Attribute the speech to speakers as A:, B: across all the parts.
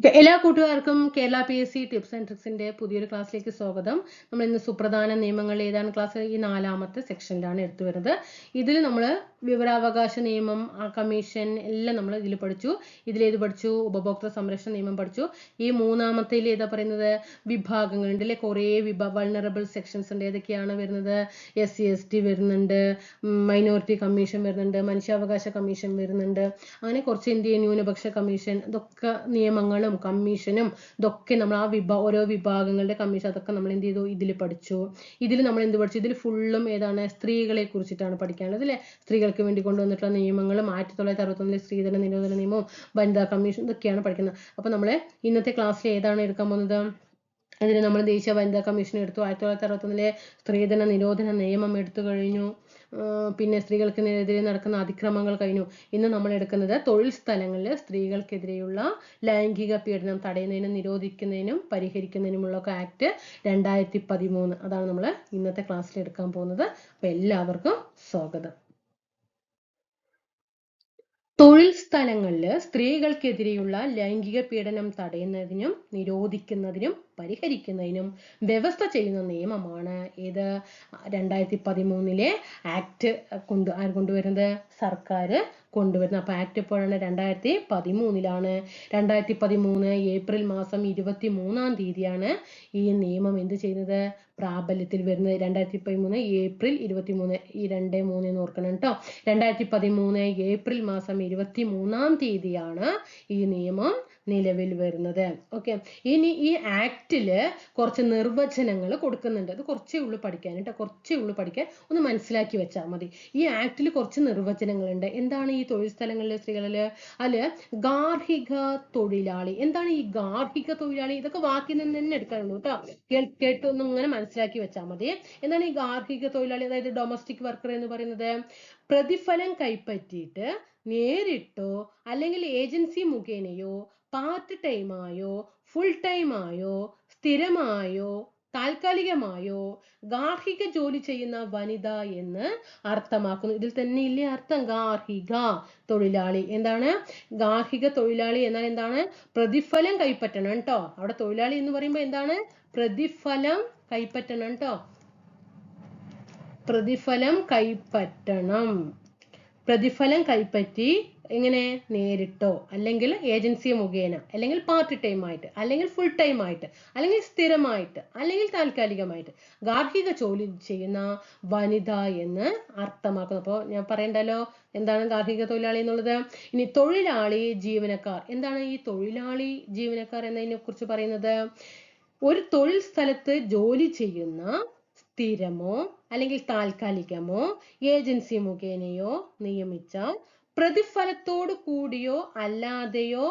A: എല്ലാ കൂട്ടുകാർക്കും Kerala P S C tips and ട്രിക്സിന്റെ പുതിയൊരു ക്ലാസ്സിലേക്ക് സ്വാഗതം. നമ്മൾ ഇന്ന് സുപ്രധാന നിയമങ്ങൾ ഏതാണ് ക്ലാസ് ഈ നാലാമത്തെ സെക്ഷനിലാണ് എടുത്തു വരുന്നത്. ഇതിൽ നമ്മൾ വിവരാവകാശ നിയമം ആ കമ്മീഷൻ എല്ലാം നമ്മൾ ഇതിൽ പഠിച്ചു. ഇതിലേത് പഠിച്ചു? ഉപഭോക്തൃ സംരക്ഷണ നിയമം പഠിച്ചു. ഈ മൂന്നാമത്തേൽ ഏതാ പറയുന്നത്? വിഭാഗങ്ങളുണ്ട് അല്ലെ കുറേ വിഭാ വൾണറബിൾ സെക്ഷൻസ് ഉണ്ട്. ഏതൊക്കെയാണ് വരുന്നത്? എസ് സി എസ് ടി വരുന്നുണ്ട്. മൈനോറിറ്റി കമ്മീഷൻ വരുന്നുണ്ട്. മനുഷ്യാവകാശ കമ്മീഷൻ വരുന്നുണ്ട്. അങ്ങനെ കുറച്ച് ഇന്ത്യൻ ന്യൂനപക്ഷ കമ്മീഷൻ ഇതൊക്കെ നിയമങ്ങളും കമ്മീഷനും ഇതൊക്കെ നമ്മൾ ആ വിഭാ ഓരോ വിഭാഗങ്ങളുടെ കമ്മീഷൻ അതൊക്കെ നമ്മൾ എന്ത് ചെയ്തു? ഇതിൽ പഠിച്ചു. ഇതിൽ നമ്മൾ എന്ത് പഠിച്ചു? ഇതിൽ ഫുള്ളും ഏതാണ്? സ്ത്രീകളെ കുറിച്ചിട്ടാണ് പഠിക്കാനുള്ളത് അല്ലെ? അല്ലേ സ്ത്രീകൾക്ക് വേണ്ടി കൊണ്ടുവന്നിട്ടുള്ള നിയമങ്ങളും ആയിരത്തി തൊള്ളായിരത്തി അറുപത്തൊന്നിലെ സ്ത്രീധന നിരോധന നിയമവും വനിതാ കമ്മീഷൻ ഇതൊക്കെയാണ് പഠിക്കുന്നത്. അപ്പോൾ നമ്മൾ ഇന്നത്തെ ക്ലാസ്സിൽ ഏതാണ് എടുക്കാൻ പോകുന്നത്? അതിന് നമ്മൾ ദേശീയ വനിതാ കമ്മീഷൻ എടുത്തു. ആയിരത്തി തൊള്ളായിരത്തി അറുപത്തൊന്നിലെ സ്ത്രീധന നിരോധന നിയമം എടുത്തു കഴിഞ്ഞു. പിന്നെ സ്ത്രീകൾക്കെതിരെ നടക്കുന്ന അതിക്രമങ്ങൾ കഴിഞ്ഞു. ഇന്ന് നമ്മൾ എടുക്കുന്നത് തൊഴിൽ സ്ഥലങ്ങളിൽ സ്ത്രീകൾക്കെതിരെയുള്ള ലൈംഗിക പീഡനം തടയുന്നതിനും നിരോധിക്കുന്നതിനും പരിഹരിക്കുന്നതിനുമുള്ള ആക്ട് രണ്ടായിരത്തി പതിമൂന്ന് അതാണ് നമ്മൾ ഇന്നത്തെ ക്ലാസ്സിൽ എടുക്കാൻ പോകുന്നത്. അപ്പോൾ എല്ലാവർക്കും സ്വാഗതം. തൊഴിൽ സ്ഥലങ്ങളിൽ സ്ത്രീകൾക്കെതിരെയുള്ള ലൈംഗിക പീഡനം തടയുന്നതിനും നിരോധിക്കുന്നതിനും പരിഹരിക്കുന്നതിനും വ്യവസ്ഥ ചെയ്യുന്ന നിയമമാണ് ഏത് രണ്ടായിരത്തി പതിമൂന്നിലെ ആക്ട് കൊണ്ട് ആര് കൊണ്ടുവരുന്നത്? സർക്കാർ കൊണ്ടുവരുന്നത്. അപ്പോൾ ആക്ട് എപ്പോഴാണ്? രണ്ടായിരത്തി പതിമൂന്നിലാണ് രണ്ടായിരത്തി പതിമൂന്ന് ഏപ്രിൽ മാസം ഇരുപത്തി മൂന്നാം തീയതിയാണ് ഈ നിയമം എന്ത് ചെയ്യുന്നത്? പ്രാബല്യത്തിൽ വരുന്നത്. രണ്ടായിരത്തി പതിമൂന്ന് ഏപ്രിൽ ഇരുപത്തി മൂന്ന് ഈ രണ്ട് മൂന്ന് എന്ന് ഓർക്കണം കേട്ടോ. രണ്ടായിരത്തി പതിമൂന്ന് ഏപ്രിൽ മാസം ഇരുപത്തി മൂന്നാം തീയതിയാണ് ഈ നിയമം നിലവിൽ വരുന്നത്. ഓക്കെ ഇനി ഈ ആക്ടിൽ കുറച്ച് നിർവചനങ്ങൾ കൊടുക്കുന്നുണ്ട്. അത് കുറച്ചേ ഉള്ളൂ പഠിക്കാൻ കേട്ടോ. കുറച്ചേ ഉള്ളൂ പഠിക്കാൻ. ഒന്ന് മനസ്സിലാക്കി വെച്ചാൽ മതി. ഈ ആക്ടിൽ കുറച്ച് നിർവചനങ്ങളുണ്ട്. എന്താണ് ഈ തൊഴിൽ സ്ഥലങ്ങളിലെ സ്ത്രീകളിൽ അല്ല ഗാർഹിക തൊഴിലാളി. എന്താണ് ഈ ഗാർഹിക തൊഴിലാളി? ഇതൊക്കെ വാക്കിൽ നിന്ന് തന്നെ എടുക്കാനുള്ളൂ കേട്ടോ. കേട്ടൊന്നും ഇങ്ങനെ മനസ്സിലാക്കി വെച്ചാൽ മതി. എന്താണ് ഈ ഗാർഹിക തൊഴിലാളി? അതായത് ഡൊമസ്റ്റിക് വർക്കർ എന്ന് പറയുന്നത്? പ്രതിഫലം കൈപ്പറ്റിയിട്ട് നേരിട്ടോ അല്ലെങ്കിൽ ഏജൻസി മുഖേനയോ പാർട്ട് ടൈമായോ ഫുൾ ടൈമായോ സ്ഥിരമായോ താൽക്കാലികമായോ ഗാർഹിക ജോലി ചെയ്യുന്ന വനിത എന്ന് അർത്ഥമാക്കുന്നു. ഇതിൽ തന്നെ ഇല്ലേ അർത്ഥം? ഗാർഹിക തൊഴിലാളി. എന്താണ്? ഗാർഹിക തൊഴിലാളി എന്നാൽ എന്താണ്? പ്രതിഫലം കൈപ്പറ്റണം കേട്ടോ അവിടെ തൊഴിലാളി എന്ന് പറയുമ്പോൾ എന്താണ്? പ്രതിഫലം കൈപ്പറ്റണം കേട്ടോ പ്രതിഫലം കൈപ്പറ്റണം. പ്രതിഫലം കൈപ്പറ്റി എങ്ങനെ നേരിട്ടോ അല്ലെങ്കിൽ ഏജൻസി മുഖേന അല്ലെങ്കിൽ പാർട്ട് ടൈം ആയിട്ട് അല്ലെങ്കിൽ ഫുൾ ടൈം ആയിട്ട് അല്ലെങ്കിൽ സ്ഥിരമായിട്ട് അല്ലെങ്കിൽ താൽക്കാലികമായിട്ട് ഗാർഹിക ജോലി ചെയ്യുന്ന വനിത എന്ന് അർത്ഥമാക്കുന്നു. അപ്പോൾ ഞാൻ പറയണ്ടല്ലോ എന്താണ് ഗാർഹിക തൊഴിലാളി എന്നുള്ളത്? ഇനി തൊഴിലാളി ജീവനക്കാർ. എന്താണ് ഈ തൊഴിലാളി ജീവനക്കാർ എന്നതിനെ കുറിച്ച് പറയുന്നത്? ഒരു തൊഴിൽ സ്ഥലത്ത് ജോലി ചെയ്യുന്ന സ്ഥിരമോ അല്ലെങ്കിൽ താൽക്കാലികമോ ഏജൻസി മുഖേനയോ നിയമിച്ച പ്രതിഫലത്തോടു കൂടിയോ അല്ലാതെയോ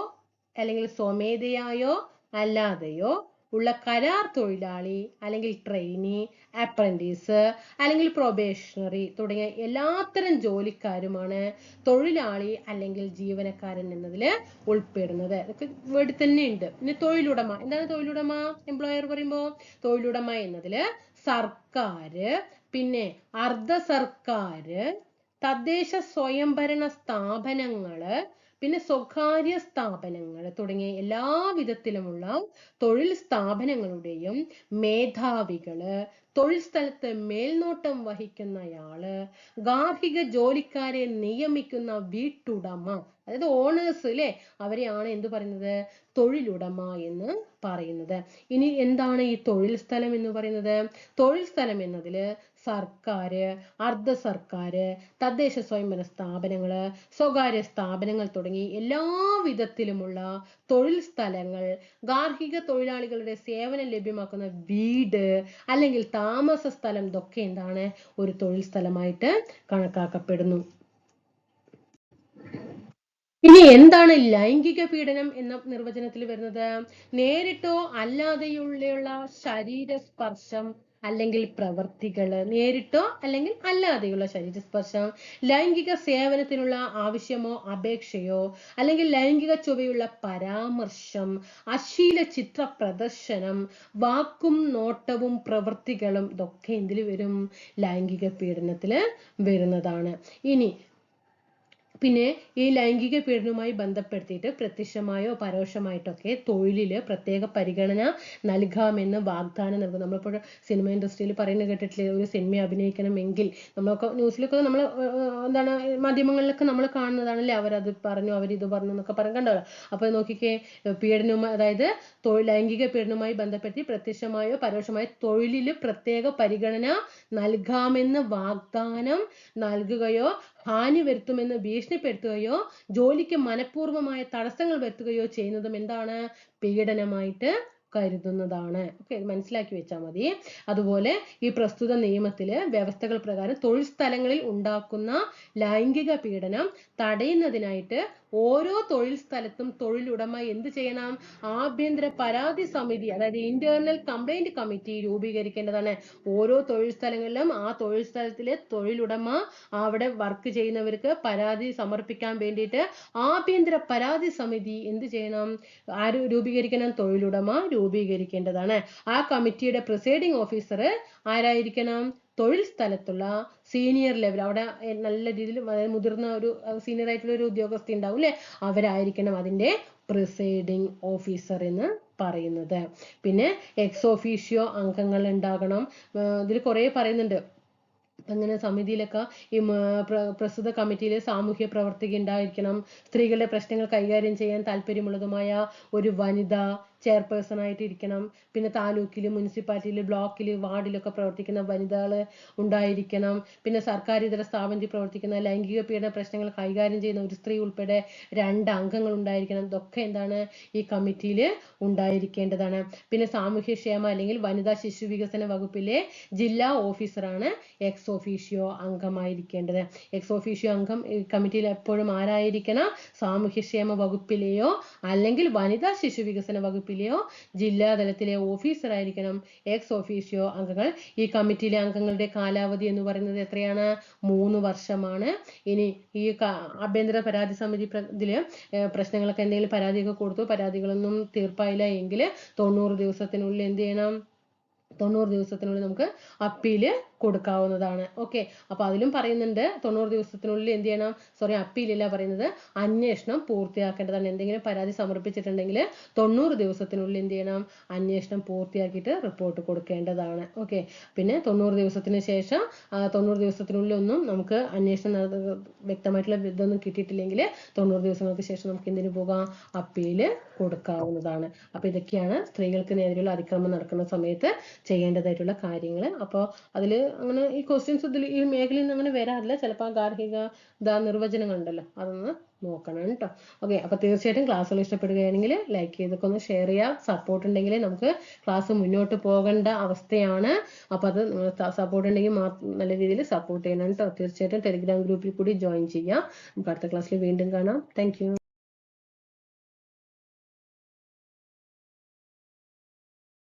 A: അല്ലെങ്കിൽ സ്വമേധയായോ അല്ലാതെയോ ഉള്ള കരാർ തൊഴിലാളി അല്ലെങ്കിൽ ട്രെയിനി അപ്രന്റീസ് അല്ലെങ്കിൽ പ്രൊബേഷണറി തുടങ്ങിയ എല്ലാത്തരം ജോലിക്കാരുമാണ് തൊഴിലാളി അല്ലെങ്കിൽ ജീവനക്കാരൻ എന്നതിൽ ഉൾപ്പെടുന്നത്. ഇതൊക്കെ വേർഡ് തന്നെ ഉണ്ട്. പിന്നെ തൊഴിലുടമ. എന്താണ് തൊഴിലുടമ? എംപ്ലോയർ പറയുമ്പോൾ തൊഴിലുടമ എന്നതിൽ സർക്കാര് പിന്നെ അർദ്ധ സർക്കാർ തദ്ദേശ സ്വയംഭരണ സ്ഥാപനങ്ങൾ പിന്നെ സ്വകാര്യ സ്ഥാപനങ്ങൾ തുടങ്ങിയ എല്ലാ വിധത്തിലുമുള്ള തൊഴിൽ സ്ഥാപനങ്ങളുടെയും മേധാവികൾ തൊഴിൽ സ്ഥലത്ത് മേൽനോട്ടം വഹിക്കുന്നയാൾ ഗാർഹിക ജോലിക്കാരെ നിയമിക്കുന്ന വീട്ടുടമ അതായത് ഓണേഴ്സ് ല്ലേ അവരെയാണ് എന്ത് പറയുന്നത്? തൊഴിലുടമ എന്ന് പറയുന്നത്. ഇനി എന്താണ് ഈ തൊഴിൽ സ്ഥലം എന്ന് പറയുന്നത്? തൊഴിൽ സ്ഥലം എന്നതിൽ സർക്കാര് അർദ്ധ സർക്കാര് തദ്ദേശ സ്വയംഭരണ സ്ഥാപനങ്ങൾ സ്വകാര്യ സ്ഥാപനങ്ങൾ തുടങ്ങി എല്ലാ വിധത്തിലുമുള്ള തൊഴിൽ സ്ഥലങ്ങൾ ഗാർഹിക തൊഴിലാളികളുടെ സേവനം ലഭ്യമാക്കുന്ന വീട് അല്ലെങ്കിൽ താമസ സ്ഥലം ഇതൊക്കെ എന്താണ്? ഒരു തൊഴിൽ സ്ഥലമായിട്ട് കണക്കാക്കപ്പെടുന്നു. ഇനി എന്താണ് ലൈംഗിക പീഡനം എന്ന നിർവചനത്തിൽ വരുന്നത്? നേരിട്ടോ അല്ലാതെയുള്ള ശരീര സ്പർശം അല്ലെങ്കിൽ പ്രവർത്തികൾ നേരിട്ടോ അല്ലെങ്കിൽ അല്ലാതെയുള്ള ശരീരസ്പർശം ലൈംഗിക സേവനത്തിനുള്ള ആവശ്യമോ അപേക്ഷയോ അല്ലെങ്കിൽ ലൈംഗിക ചൊവ്വയുള്ള പരാമർശം അശ്ലീല ചിത്ര പ്രദർശനം വാക്കും നോട്ടവും പ്രവൃത്തികളും ഇതൊക്കെ എന്തിൽ വരും? ലൈംഗിക പീഡനത്തിൽ വരുന്നതാണ്. ഇനി പിന്നെ ഈ ലൈംഗിക പീഡനവുമായി ബന്ധപ്പെടുത്തിയിട്ട് പ്രത്യക്ഷമായോ പരോക്ഷമായിട്ടൊക്കെ തൊഴിലിൽ പ്രത്യേക പരിഗണന നൽകാമെന്ന് വാഗ്ദാനം നൽകും നമ്മളിപ്പോൾ സിനിമ ഇൻഡസ്ട്രിയിൽ പറയുന്നത് കേട്ടിട്ടില്ലേ ഒരു സിനിമ അഭിനയിക്കണമെങ്കിൽ നമ്മളൊക്കെ ന്യൂസിലൊക്കെ നമ്മൾ എന്താണ് മാധ്യമങ്ങളിലൊക്കെ നമ്മൾ കാണുന്നതാണല്ലേ അവരത് പറഞ്ഞു അവരിത് പറഞ്ഞു എന്നൊക്കെ പറഞ്ഞു കണ്ടോ അപ്പോൾ നോക്കിക്കേ പീഡനവുമായി അതായത് തൊഴിൽ ലൈംഗിക പീഡനവുമായി ബന്ധപ്പെടുത്തി പ്രത്യക്ഷമായോ പരോക്ഷമായോ തൊഴിലിൽ പ്രത്യേക പരിഗണന നൽകാമെന്ന് വാഗ്ദാനം നൽകുകയോ ഹാനി വരുത്തുമെന്ന് ഭീഷണിപ്പെടുത്തുകയോ ജോലിക്ക് മനഃപൂർവമായ തടസ്സങ്ങൾ വരുത്തുകയോ ചെയ്യുന്നതും എന്താണ്? പീഡനമായിട്ട് കരുതുന്നതാണ്. ഓക്കെ മനസ്സിലാക്കി വെച്ചാൽ മതി. അതുപോലെ ഈ പ്രസ്തുത നിയമത്തിൽ വ്യവസ്ഥകൾ പ്രകാരം തൊഴിൽ സ്ഥലങ്ങളിൽ ഉണ്ടാക്കുന്ന ലൈംഗിക പീഡനം തടയുന്നതിനായിട്ട് ഓരോ തൊഴിൽ സ്ഥലത്തും തൊഴിലുടമ എന്ത് ചെയ്യണം? ആഭ്യന്തര പരാതി സമിതി അതായത് ഇന്റേണൽ കംപ്ലൈന്റ് കമ്മിറ്റി രൂപീകരിക്കേണ്ടതാണ്. ഓരോ തൊഴിൽ സ്ഥലങ്ങളിലും ആ തൊഴിൽ സ്ഥലത്തിലെ തൊഴിലുടമ അവിടെ വർക്ക് ചെയ്യുന്നവർക്ക് പരാതി സമർപ്പിക്കാൻ വേണ്ടിയിട്ട് ആഭ്യന്തര പരാതി സമിതി എന്ത് ചെയ്യണം? ആര് രൂപീകരിക്കണം? തൊഴിലുടമ രൂപീകരിക്കേണ്ടതാണ്. ആ കമ്മിറ്റിയുടെ പ്രിസൈഡിംഗ് ഓഫീസർ ആരായിരിക്കണം? തൊഴിൽ സ്ഥലത്തുള്ള സീനിയർ ലെവൽ അവിടെ നല്ല രീതിയിൽ അതായത് മുതിർന്ന ഒരു സീനിയർ ആയിട്ടുള്ള ഒരു ഉദ്യോഗസ്ഥ ഉണ്ടാവും അല്ലെ അവരായിരിക്കണം അതിന്റെ പ്രിസൈഡിംഗ് ഓഫീസർ എന്ന് പറയുന്നത്. പിന്നെ എക്സ് ഓഫീഷ്യോ അംഗങ്ങൾ ഉണ്ടാകണം. ഇതിൽ കുറേ പറയുന്നുണ്ട്. അങ്ങനെ സമിതിയിലൊക്കെ ഈ പ്രസ്തുത കമ്മിറ്റിയിൽ സാമൂഹ്യ പ്രവർത്തക ഉണ്ടായിരിക്കണം. സ്ത്രീകളുടെ പ്രശ്നങ്ങൾ കൈകാര്യം ചെയ്യാൻ താല്പര്യമുള്ളതുമായ ഒരു വനിത ചെയർപേഴ്സൺ ആയിട്ട് ഇരിക്കണം പിന്നെ താലൂക്കിൽ മുനിസിപ്പാലിറ്റിയിൽ ബ്ലോക്കിൽ വാർഡിലൊക്കെ പ്രവർത്തിക്കുന്ന വനിതകൾ ഉണ്ടായിരിക്കണം. പിന്നെ സർക്കാർ ഇതര സ്ഥാപനത്തിൽ പ്രവർത്തിക്കുന്ന ലൈംഗിക പീഡന പ്രശ്നങ്ങൾ കൈകാര്യം ചെയ്യുന്ന ഒരു സ്ത്രീ ഉൾപ്പെടെ രണ്ട് അംഗങ്ങൾ ഉണ്ടായിരിക്കണം. ഇതൊക്കെ എന്താണ് ഈ കമ്മിറ്റിയിൽ ഉണ്ടായിരിക്കേണ്ടതാണ്. പിന്നെ സാമൂഹ്യ ക്ഷേമ അല്ലെങ്കിൽ വനിതാ ശിശു വികസന വകുപ്പിലെ ജില്ലാ ഓഫീസറാണ് എക്സ് ഓഫീഷ്യോ അംഗമായിരിക്കേണ്ടത്. എക്സ് ഓഫീഷ്യോ അംഗം ഈ കമ്മിറ്റിയിൽ എപ്പോഴും ആരായിരിക്കണം? സാമൂഹ്യക്ഷേമ വകുപ്പിലെയോ അല്ലെങ്കിൽ വനിതാ ശിശു വികസന വകുപ്പിലെയോ ജില്ലാതലത്തിലെ ഓഫീസർ ആയിരിക്കണം എക്സ് ഓഫീഷ്യോ അംഗങ്ങൾ. ഈ കമ്മിറ്റിയിലെ അംഗങ്ങളുടെ കാലാവധി എന്ന് പറയുന്നത് എത്രയാണ്? മൂന്ന് വർഷമാണ്. ഇനി ഈ ആഭ്യന്തര പരാതി സമിതി ഇതിൽ പ്രശ്നങ്ങളൊക്കെ എന്തെങ്കിലും പരാതിയൊക്കെ കൊടുത്തു. പരാതികളൊന്നും തീർപ്പായില്ല എങ്കിൽ തൊണ്ണൂറ് ദിവസത്തിനുള്ളിൽ എന്ത് ചെയ്യണം? തൊണ്ണൂറ് ദിവസത്തിനുള്ളിൽ നമുക്ക് അപ്പീൽ കൊടുക്കാവുന്നതാണ്. ഓക്കെ അപ്പൊ അതിലും പറയുന്നുണ്ട് തൊണ്ണൂറ് ദിവസത്തിനുള്ളിൽ എന്ത് ചെയ്യണം? സോറി അപ്പീലല്ല പറയുന്നത്. അന്വേഷണം പൂർത്തിയാക്കേണ്ടതാണ്. എന്തെങ്കിലും പരാതി സമർപ്പിച്ചിട്ടുണ്ടെങ്കിൽ തൊണ്ണൂറ് ദിവസത്തിനുള്ളിൽ എന്ത് ചെയ്യണം? അന്വേഷണം പൂർത്തിയാക്കിയിട്ട് റിപ്പോർട്ട് കൊടുക്കേണ്ടതാണ്. ഓക്കെ പിന്നെ തൊണ്ണൂറ് ദിവസത്തിന് ശേഷം തൊണ്ണൂറ് ദിവസത്തിനുള്ളിൽ ഒന്നും നമുക്ക് അന്വേഷണം വ്യക്തമായിട്ടുള്ള ഇതൊന്നും കിട്ടിയിട്ടില്ലെങ്കിൽ തൊണ്ണൂറ് ദിവസങ്ങൾക്ക് ശേഷം നമുക്ക് എന്തിനു പോകാം? അപ്പീൽ കൊടുക്കാവുന്നതാണ്. അപ്പൊ ഇതൊക്കെയാണ് സ്ത്രീകൾക്ക് നേരെയുള്ള അതിക്രമം നടക്കുന്ന സമയത്ത് ചെയ്യേണ്ടതായിട്ടുള്ള കാര്യങ്ങൾ അപ്പോൾ അതിൽ അങ്ങനെ ഈ ക്വസ്റ്റ്യൻസ് ഇതിൽ ഈ മേഖലയിൽ നിന്ന് അങ്ങനെ വരാറില്ല. ചിലപ്പോൾ ഗാർഹിക ഇതാ നിർവചനങ്ങൾ ഉണ്ടല്ലോ അതൊന്ന് നോക്കണം കേട്ടോ. ഓക്കെ അപ്പോൾ തീർച്ചയായിട്ടും ക്ലാസ്സുകൾ ഇഷ്ടപ്പെടുകയാണെങ്കിൽ ലൈക്ക് ചെയ്തൊക്കെ ഒന്ന് ഷെയർ ചെയ്യുക. സപ്പോർട്ട് ഉണ്ടെങ്കിൽ നമുക്ക് ക്ലാസ് മുന്നോട്ട് പോകേണ്ട അവസ്ഥയാണ്. അപ്പോൾ അത് സപ്പോർട്ട് ഉണ്ടെങ്കിൽ നല്ല രീതിയിൽ സപ്പോർട്ട് ചെയ്യണം കേട്ടോ. തീർച്ചയായിട്ടും ടെലിഗ്രാം ഗ്രൂപ്പിൽ കൂടി ജോയിൻ ചെയ്യാം. നമുക്ക് അടുത്ത ക്ലാസ്സിൽ വീണ്ടും കാണാം. താങ്ക്